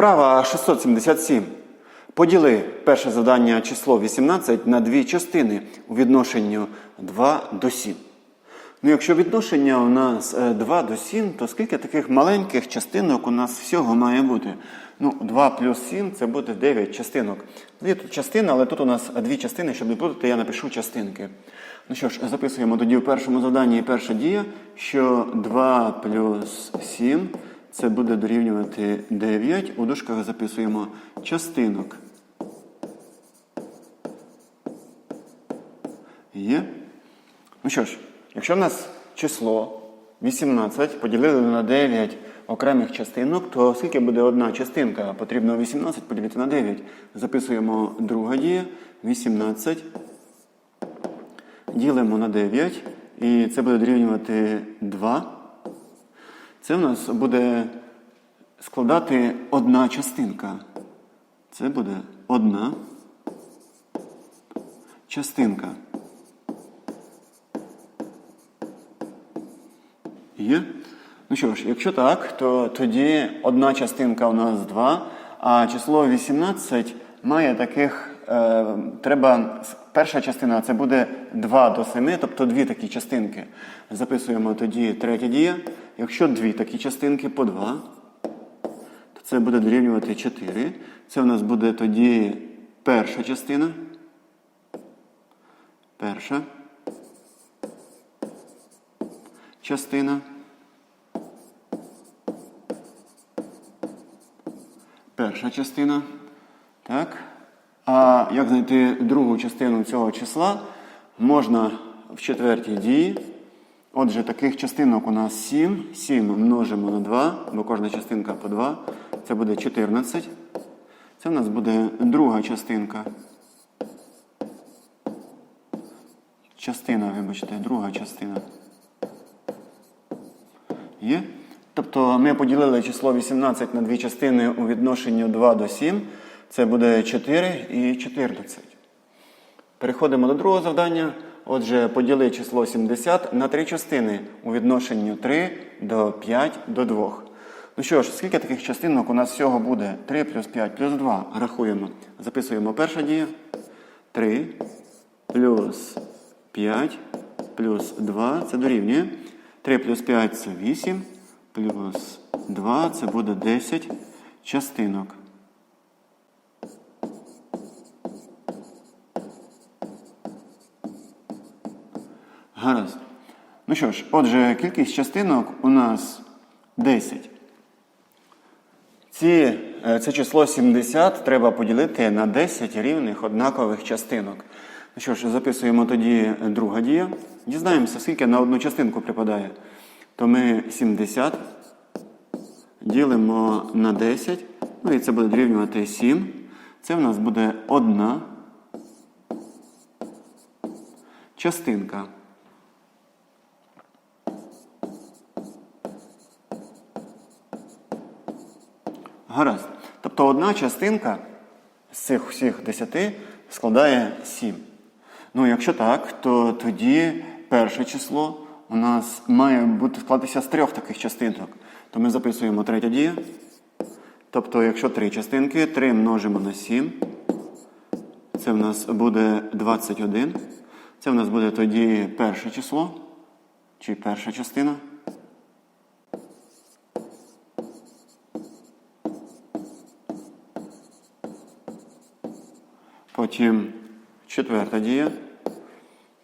Вправа 677. Поділи перше завдання число 18 на дві частини у відношенню 2 до 7. Ну, якщо відношення у нас е, 2 до 7, то скільки таких маленьких частинок у нас всього має бути? Ну, 2 плюс 7 це буде 9 частинок. Дві тут частини, але тут у нас дві частини, щоб не плутати, я напишу частинки. Ну що ж, записуємо тоді в першому завданні перша дія, що 2 плюс 7 це буде дорівнювати 9. У дужках записуємо частинок. Є. Ну що ж, якщо в нас число 18 поділили на 9 окремих частинок, то скільки буде одна частинка? Потрібно 18 поділити на 9. Записуємо друга дія. 18. Ділимо на 9. І це буде дорівнювати 2. Це в нас буде складати одна частинка. Це буде одна частинка. Є? Ну що ж, якщо так, то тоді одна частинка у нас 2, а число 18 має таких. Е, треба. Перша частина це буде 2 до 7, тобто дві такі частинки. Записуємо тоді третя дія. Якщо дві такі частинки по 2, то це буде дорівнювати 4. Це в нас буде тоді перша частина. Перша. частина. Перша частина. Так. А як знайти другу частину цього числа? Можна в четвертій дії. Отже, таких частинок у нас 7. 7 множимо на 2, бо кожна частинка по 2. Це буде 14. Це в нас буде друга частинка. Частина, вибачте, друга частина. Є? Тобто ми поділили число 18 на дві частини у відношенню 2 до 7. Це буде 4 і 14. Переходимо до другого завдання. Отже, поділи число 70 на три частини у відношенню 3 до 5 до 2. Ну що ж, скільки таких частинок у нас всього буде? 3 плюс 5 плюс 2. Рахуємо. Записуємо перша дія. 3 плюс 5 плюс 2 це дорівнює. 3 плюс 5 це 8, плюс 2 це буде 10 частинок. Гаразд. Ну що ж, отже, кількість частинок у нас 10. Ці, е, це число 70 треба поділити на 10 рівних однакових частинок. Ну що ж, записуємо тоді друга дія. Дізнаємося, скільки на одну частинку припадає. То ми 70 ділимо на 10. Ну і це буде дорівнювати 7. Це в нас буде одна частинка. Гаразд. Тобто одна частинка з цих всіх 10 складає 7. Ну, якщо так, то тоді перше число у нас має бути складатися з трьох таких частинок. То ми записуємо третя дія. Тобто, якщо три частинки, 3 множимо на 7. Це в нас буде 21. Це в нас буде тоді перше число. Чи перша частина. Потім четверта дія.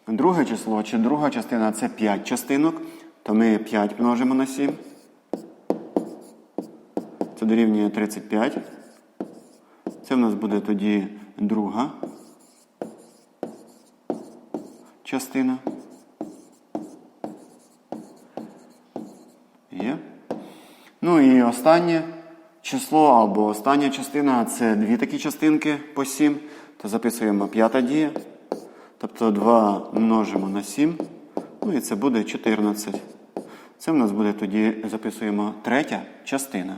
Друге число чи друга частина це 5 частинок, то ми 5 множимо на 7. Це дорівнює 35. Це в нас буде тоді друга частина. Є. Ну і останнє число або остання частина це дві такі частинки по 7. То записуємо п'ята дія. Тобто 2 множимо на 7. Ну і це буде 14. Це в нас буде тоді, записуємо третя частина.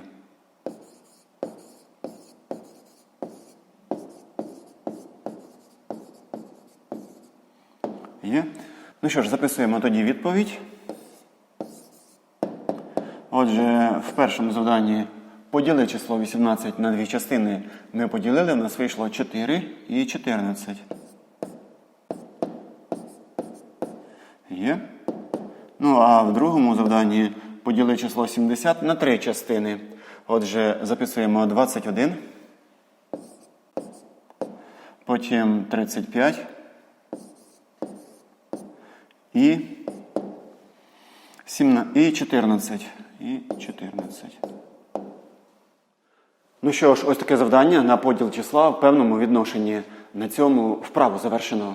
Є? Ну що ж, записуємо тоді відповідь. Отже, в першому завданні Поділи число 18 на дві частини. Ми поділили, у нас вийшло 4 і 14. Є. Ну, а в другому завданні поділи число 70 на три частини. Отже, записуємо 21, потім 35 і, 17, і 14. І 14. Ну що ж, ось таке завдання на поділ числа в певному відношенні. На цьому вправу завершено.